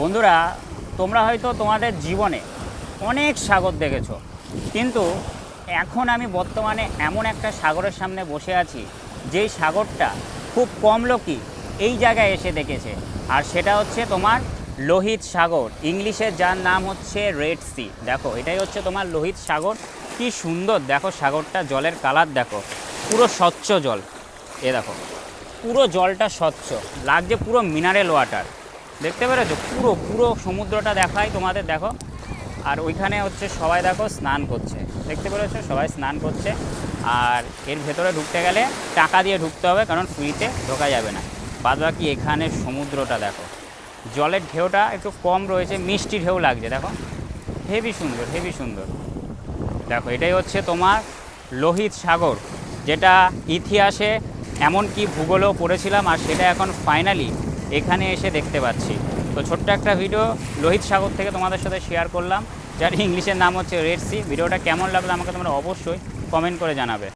বন্ধুরা, তোমরা হয়তো তোমাদের জীবনে অনেক সাগর দেখেছ, কিন্তু এখন আমি বর্তমানে এমন একটা সাগরের সামনে বসে আছি, যেই সাগরটা খুব কম লোকই এই জায়গায় এসে দেখেছে। আর সেটা হচ্ছে তোমার লোহিত সাগর। ইংলিশে যার নাম হচ্ছে রেড সি। দেখো, এটাই হচ্ছে তোমার লোহিত সাগর। কি সুন্দর, দেখো সাগরটা, জলের কালার দেখো। পুরো স্বচ্ছ জল। এ দেখো, পুরো জলটা স্বচ্ছ। লাগছে পুরো মিনারেল ওয়াটার। দেখতে পেরেছ? পুরো পুরো সমুদ্রটা দেখায় তোমাদের, দেখো। আর ওইখানে হচ্ছে সবাই দেখো স্নান করছে। দেখতে পেরেছ? সবাই স্নান করছে। আর এর ভেতরে ঢুকতে গেলে টাকা দিয়ে ঢুকতে হবে, কারণ ফ্রিতে ঢোকা যাবে না। বাদ বাকি এখানে সমুদ্রটা দেখো। জলের ঢেউটা একটু কম রয়েছে, মিষ্টি ঢেউ লাগছে, দেখো। হেভি সুন্দর হেভি সুন্দর। দেখো, এটাই হচ্ছে তোমার লোহিত সাগর, যেটা ইতিহাসে এমনকি ভূগোলেও পড়েছিলাম, আর সেটা এখন ফাইনালি এখানে এসে দেখতে পাচ্ছি। তো ছোট্ট একটা ভিডিও লোহিত সাগর থেকে তোমাদের সাথে শেয়ার করলাম। যার ইংলিশের নাম হচ্ছে রেড সি ভিডিওটা কেমন লাগল আমাকে তোমরা অবশ্যই কমেন্ট করে জানাবে।